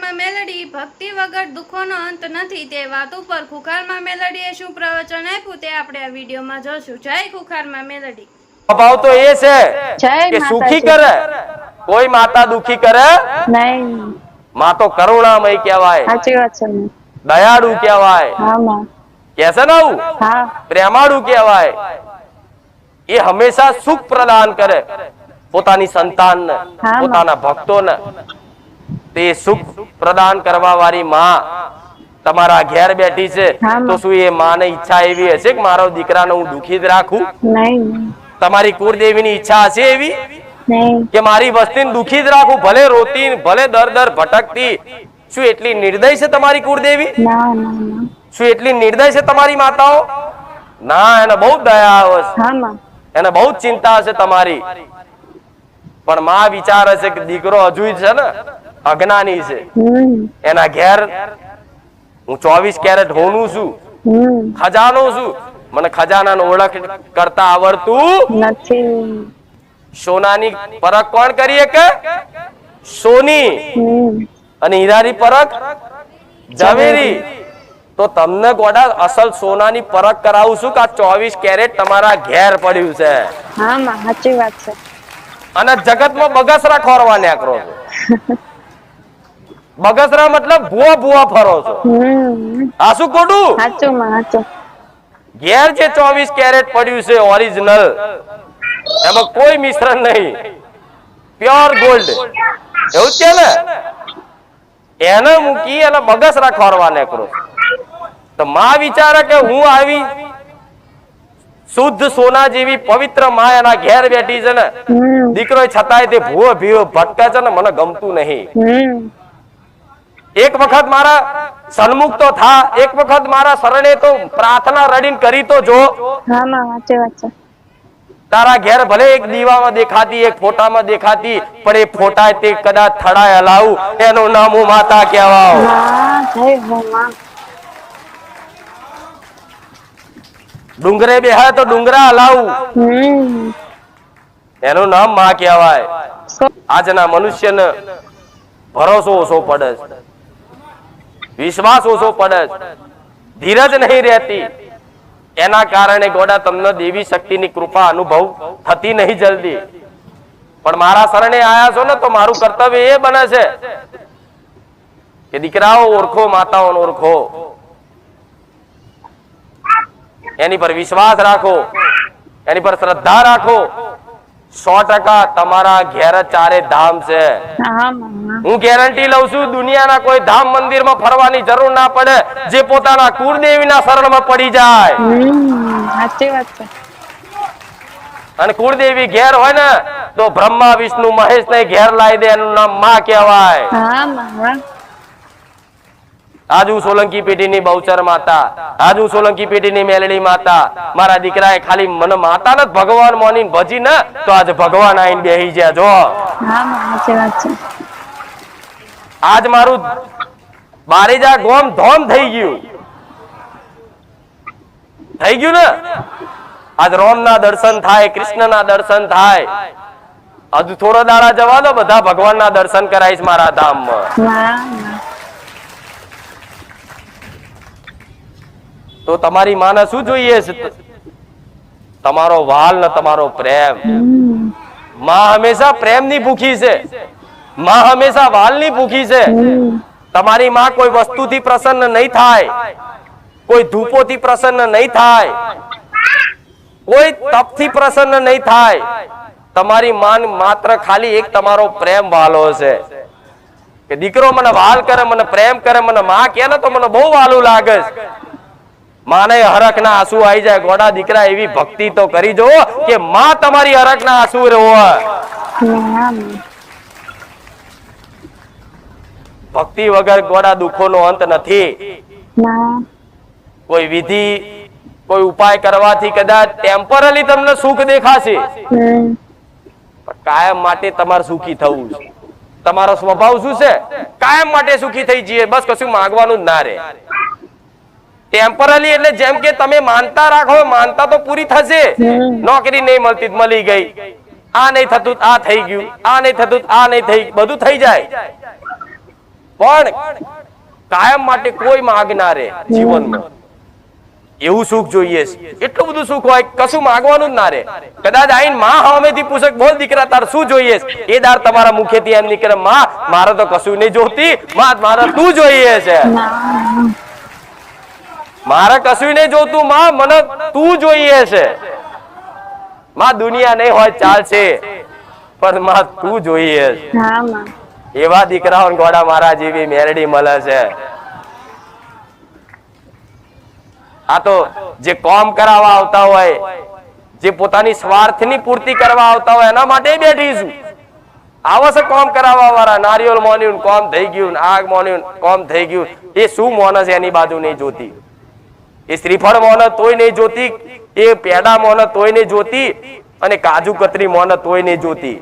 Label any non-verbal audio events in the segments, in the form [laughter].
ખુખારમાં મેલડી ભક્તિ વગર દુઃખોનો અંત નથી. તે વાત ઉપર ખુખારમાં મેલડીએ શું પ્રવચન આપ્યું તે આપણે આ વિડીયોમાં જોશું. જય ખુખારમાં મેલડી. સ્વભાવ તો એ છે કે સુખી કરે. કોઈ માતા દુખી કરે? નહીં. માં તો કરુણામય કહેવાય. સાચી વાત છે. દયાળુ કહેવાય. હા માં. કે છે ને આવું? હા. પ્રેમાળુ કહેવાય. એ હંમેશા સુખ પ્રદાન કરે. પોતાની સંતાનને ને પોતાના ભક્તોને. તે સુખ પ્રદાન કરવા વાળી માં તમારા ઘેર બેઠી છે તો શું એ માને ઈચ્છા એવી હશે કે મારો દીકરાને હું દુખી જ રાખું? તમારી કુળદેવીની ઈચ્છા હશે એવી? કે મારી વસ્તીને દુખી જ રાખું ભલે રોતી ભલે દર દર ભટકતી? શું એટલી નિર્દય છે તમારી કુળદેવી? શું એટલી નિર્દય છે તમારી માતાઓ? ના એને બહુ દયા આવે છે. એને બહુ ચિંતા હશે તમારી. પણ માં વિચાર હશે કે દીકરો હજુ છે ને? અજ્ઞાની છે. એના ઘેર હું ચોવીસ કેરેટ હોનું છું. ખજાનો છું. મને ખજાનાનો ઓળખ કરતા આવડતું નથી. સોનાની પરખ કોણ કરીએ કે? સોની. અને હીરાની પરખ? જવેરી. તો તમને ગોડા અસલ સોનાની પરખ કરાવું છું કે આ ચોવીસ કેરેટ તમારા ઘેર પડ્યું છે. હા સાચી વાત છે. અને જગતમાં બગસરા ખોરવા નીકળો છો. [laughs] બગસરા મતલબ ભૂવા ભૂવા ફરો છો. આ શું ખોટું ઘેર જે ચોવીસ કેરેટ પડ્યું છે ઓરિજિનલ એમાં કોઈ મિશ્રણ નહીં. પ્યોર ગોલ્ડ એવું છે ને? એને મૂકી અને બગસરા ખોરવા નીકળો. તો માં વિચારે કે હું આવી શુદ્ધ સોના જેવી પવિત્રમાં એના ઘેર બેઠી છે ને? દીકરો છતાંય તે ભૂવો ભીવો ભટકે છે ને? મને ગમતું નહીં. એક વખત મારા સન્મુખ તો થા એક વખત મારા શરણે તો પ્રાર્થના રડીને કરી તો જો. તારા ઘેર ભલે એક દીવામાં દેખાતી એક ફોટામાં દેખાતી પણ એ ફોટા તે કદાચ થડાય હલાવું એનું નામ હું માતા હો ડુંગરે બેહાય તો ડુંગરા હલાવું એનું નામમાં કહેવાય. આજના મનુષ્યને ભરોસો ઓછો પડે છે. વિશ્વાસ ઓછો પડે ધીરજ નહીં રહેતી. એના કારણે ગોડા તમને દેવી શક્તિની કૃપા અનુભવ થતી નહીં જલ્દી. પણ મારા શરણે આયા છો ને તો મારું કર્તવ્ય એ બને છે કે દીકરાઓ ઓળખો, માતાઓને ઓળખો. એની પર વિશ્વાસ રાખો. એની પર શ્રદ્ધા રાખો. સો ટકા તમારા ઘેર ચારે ધામ છે. હા માં ગેરંટી લઉં છું દુનિયાના કોઈ ધામ મંદિરમાં ફરવાની જરૂર ના પડે જે પોતાના કુળદેવી ના શરણ શરણમાં પડી જાય. અને કુળદેવી ઘેર હોય ને તો બ્રહ્મા વિષ્ણુ મહેશ ને ઘેર લાવી દે એનું નામમાં કહેવાય. માં આજ હું સોલંકી પેઢીની બહુચર માતા આજ હું સોલંકી પેઢીની મેલડી માતા મારા દીકરાએ ખાલી મને માતા ને ભગવાન મોની ભજી ને તો આજે ભગવાન આઈને બેહી જ્યા જો. આજ મારું બારેજા ગોમ ધોમ થઈ ગયું. થઈ ગયું ને? આજ રોમ ના દર્શન થાય કૃષ્ણ ના દર્શન થાય. હજુ થોડો દાડા જવા દો બધા ભગવાન ના દર્શન કરાવીશ મારા ધામમાં ના ના તો તમારી માને શું જોઈએ છે? તમારો વાલ ને તમારો પ્રેમ. માં હંમેશા પ્રેમની ભૂખી છે. માં હંમેશા વાલની ભૂખી છે. તમારી માં કોઈ વસ્તુથી પ્રસન્ન નહીં થાય. કોઈ ધૂપોથી પ્રસન્ન નહીં થાય. કોઈ તપથી પ્રસન્ન નહીં થાય. તમારી માન માત્ર ખાલી એક તમારો પ્રેમ વાલો છે. કે દીકરો મને વાલ કરે, મને પ્રેમ કરે, મને માં કે ને તો મને બહુ વાલું લાગે છે. માને હરખ ના આંસુ આવી જાય. ગોડા દીકરા એવી ભક્તિ તો કરી જો કે માં તમારી હરખ ના આંસુ રોવે ભક્તિ વગર ગોડા દુઃખોનો અંત નથી. કોઈ વિધિ કોઈ ઉપાય કરવાથી કદાચ ટેમ્પરરી તમને સુખ દેખાશે. કાયમ માટે તમારે સુખી થવું છે. તમારો સ્વભાવ શું છે? કાયમ માટે સુખી થઈ જઈએ. બસ કશું માંગવાનું જ ના રહે. ટેમ્પરરી એટલે જેમ કે તમે માનતા રાખો માનતા તો પૂરી થશે. નોકરી નહીં મળતી મળી ગઈ. આ નહીં થતું આ થઈ ગયું. આ નહીં થતું આ નહીં થઈ બધું થઈ જાય. પણ કાયમ માટે કોઈ માગ ના રહે જીવનમાં. એવું સુખ જોઈએ એટલું બધું સુખ હોય કશું માંગવાનું જ ના રહે. કદાચ આઈને માં સામેથી પૂછક બોલ દીકરા તાર શું જોઈએ એ દાર તમારા મુખેથી એમ નીકળે માં મારે તો કશું નહીં જોતી. માં મારે તું જોઈએ છે. મારે કશું નહીં જોતું માં મને તું જોઈએ છે. માં દુનિયા નહીં હોય ચાલશે. પણ માં તું જોઈએ છે. એવા દીકરાઓ ગોડા મારા જેવી મેરડી મળે છે. આ તો જે કોમ કરાવવા આવતા હોય જે પોતાની સ્વાર્થની પૂર્તિ કરવા આવતા હોય એના માટે બેઠી છું. આવે છે કોમ કરાવવા વાળા નારિયેલ મોન્યું કોમ થઈ ગયું આગ મોન્યું કોમ થઈ ગયું. એ શું મોન છે એની બાજુ નહીં જોતી. એ શ્રીફળ મોન તોય નહીં જોતી એ પેડા મોન તોય નહીં જોતી અને કાજુ કતરી મોન તોય નહીં જોતી.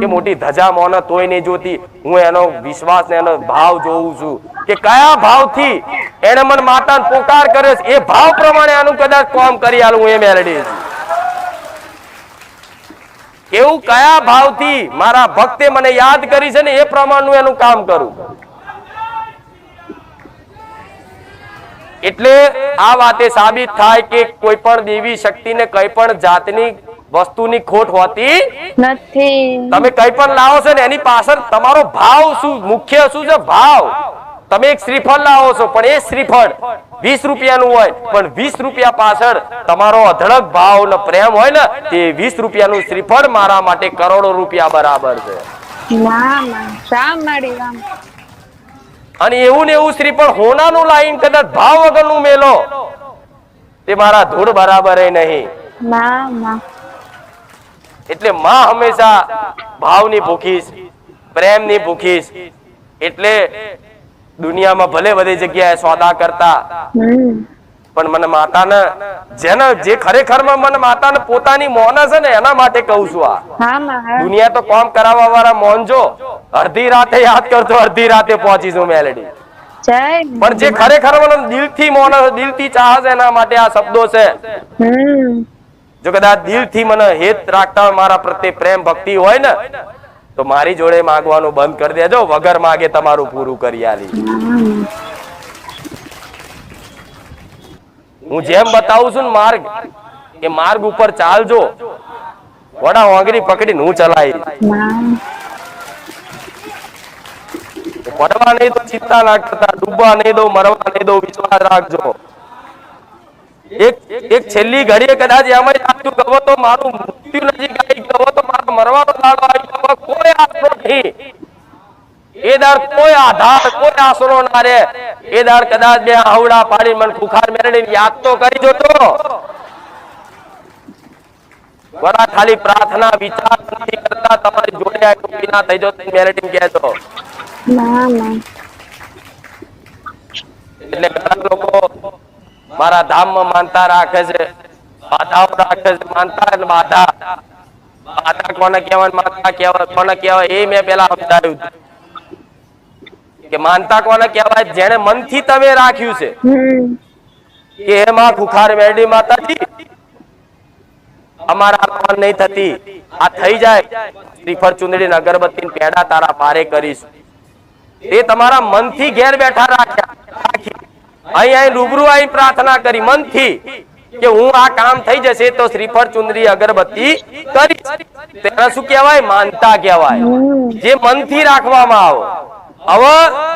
કે મોટી ધજા મોન તોય નહીં જોતી. હું એનો વિશ્વાસ ને એનો ભાવ જોઉં છું કે કયા ભાવથી એને મને માતાને પોકાર કર્યો છે એ ભાવ પ્રમાણે આનું કદાચ કોમ કરી આલું હું એ મેલડી કેવું કયા ભાવથી મારા ભક્તે મને યાદ કરી છે ને એ પ્રમાણનું એનું કામ કરું. એટલે આ વાતે સાબિત થાય કે કોઈ પણ દેવી શક્તિને કઈ પણ જાતની વસ્તુની ખોટ હોતી નથી. તમે કઈ પણ લાવો છો ને એની પાછળ તમારો ભાવ શું? મુખ્ય શું છે? ભાવ. તમે એક શ્રીફળ લાવો છો પણ એ શ્રીફળ વીસ રૂપિયાનું હોય પણ વીસ રૂપિયા પાછળ તમારો અધડક ભાવ ને પ્રેમ હોય ને તે વીસ રૂપિયાનું શ્રીફળ મારા માટે કરોડો રૂપિયા બરાબર છે. ના અને એવું ને એવું શ્રી પણ હોનાનું લાઈન કદાચ ભાવ વગરનું મેલો. તે મારા ધૂળ બરાબર નહીં. ના એટલે માં હંમેશા ભાવની ભૂખીશ પ્રેમની ભૂખીશ એટલે દુનિયામાં ભલે બધી જગ્યાએ સોદા કરતા પણ મને માતાને જેને જે ખરેખરમાં મને માતાને પોતાની મોન છે ને એના માટે કહું છું આ. દુનિયા તો કામ કરાવવા વાળા મોનજો અડધી રાતે યાદ કરજો અડધી રાતે પહોંચીશું મેલેડી. પણ જે ખરેખર મને દિલથી મોન દિલથી ચાહ છે એના માટે આ શબ્દો છે. જો કદાચ દિલથી મને હેત રાખતા મારા પ્રત્યે પ્રેમ ભક્તિ હોય ને તો મારી જોડે માંગવાનું બંધ કરી દેજો. વગર માગે તમારું પૂરું કરી આલી. હું જેમ બતાવું છું ને માર્ગ એ માર્ગ ઉપર ચાલજો. વડા વાંગરી પકડીને હું ચલાવી પડવા નહીં તો ચિંતા ના કરતા ડૂબવા નહીં દો મરવા નહીં દો વિશ્વાસ રાખજો. એક એક છેલ્લી ઘડીએ કદાચ એમ જ કે તો મારું મૃત્યુ નજીક આવી ગવો તો મારો મરવાનો દાડો આવી ગયો કોઈ આશરો નહીં. એ દર કોઈ આધાર કોઈ આશરો ના રે એ દાડ કદાચ બે આવડા પાડી મને ખુખાર મેળવીને યાદ તો કરી જોતો. વડા ખાલી પ્રાર્થના વિચાર નથી કરતા તમારી જોડે આટલું ના થઈ જતો ના ના. એટલે ઘણા લોકો મારા ધામમાં માનતા રાખે છે બાધાઓ રાખે છે માનતા અને બાધા. બાધા કોને કહેવાય માનતા કહેવાય કોને કહેવાય એ મેં પેલા સમજાવ્યું હતું. કે માનતા કોને કહેવાય? જેને મનથી તમે રાખ્યું છે. કે હે માં ખુખાર મેડી માતાજી અમારા આગમન નહીં થતી. આ થઈ જાય. શ્રીફળ ચુંદડી અગરબત્તી પેડા તારા પારે કરીશ. એ તમારા મનથી ઘેર બેઠા રાખ્યા. રાખી. અહીં અહીં રૂબરૂ અહીં પ્રાર્થના કરી મનથી કે હું આ કામ થઈ જશે તો શ્રીફળ ચુંદડી અગરબત્તી કરી તેને શું કહેવાય? માનતા કહેવાય. જે મનથી રાખવામાં આવો. હવે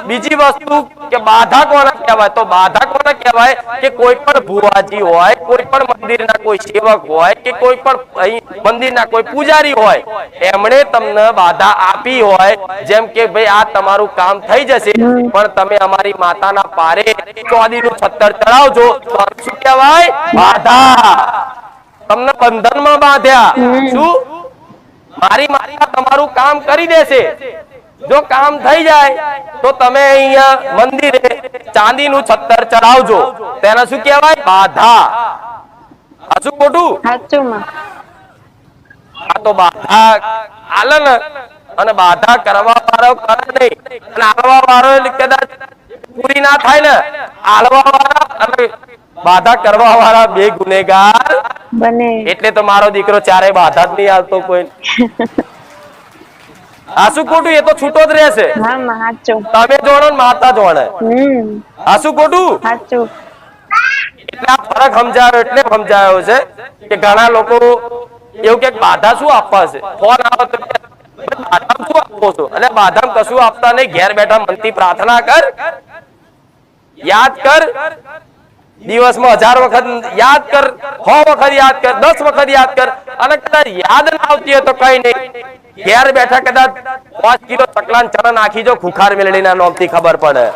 બીજી વસ્તુ કે બાધા કોને કહેવાય. તો બાધા કોને કહેવાય કે કોઈ પણ ભુવાજી હોય કોઈ પણ મંદિરના કોઈ સેવક હોય કે કોઈ પણ મંદિરના કોઈ પૂજારી હોય એમણે તમને બાધા આપી હોય જેમ કે ભાઈ આ તમારું કામ થઈ જશે પણ તમે અમારી માતાના પારે ચોદીનું પથ્થર ચડાવજો તો શું કહેવાય? બાધા. તમને બંધનમાં બાંધ્યા. શું? મારી માતા તમારું કામ કરી દેશે. જો કામ થઈ જાય તો તમે અહીંયા મંદિરે ચાંદીનું છત્તર ચડાવજો. તેને શું કહેવાય? બાધા. શું ખોટું? આ તો બાધા આલન અને બાધા કરવા વાળો કરે નહીં. અને આલવા વાળો કદાચ પૂરી ના થાય ને આલવા વાળા અને બાધા કરવા વાળા બે ગુનેગાર. બને. એટલે તો મારો દીકરો ચારે બાધા જ નહીં આવતો કોઈ. [laughs] આ શું એ તો છૂટો જ રહેશે. તમે જોણો ને માતા જોણે. હમ. આ શું ખોટું સાચું એટલે આ ફરક સમજાયો એટલે સમજાયો છે કે ઘણા લોકો એવું કે બાધા શું આપવા છે? ફોન આવે તો બાધામ શું આપો છો? અને બાધામ કશું આપતા નહીં. ઘેર બેઠા મનથી પ્રાર્થના કર. યાદ કર. દિવસમાં હજાર વખત યાદ કર, સો વખત યાદ કર, દસ વખત યાદ કર, અને કદાચ યાદ ના આવતી હોય તો કઈ નહીં. ઘેર બેઠા કદાચ પાંચ કિલો ચકલાન ચરણ નાખી જો, ખુખાર મેળડીના નોમથી ખબર પડે.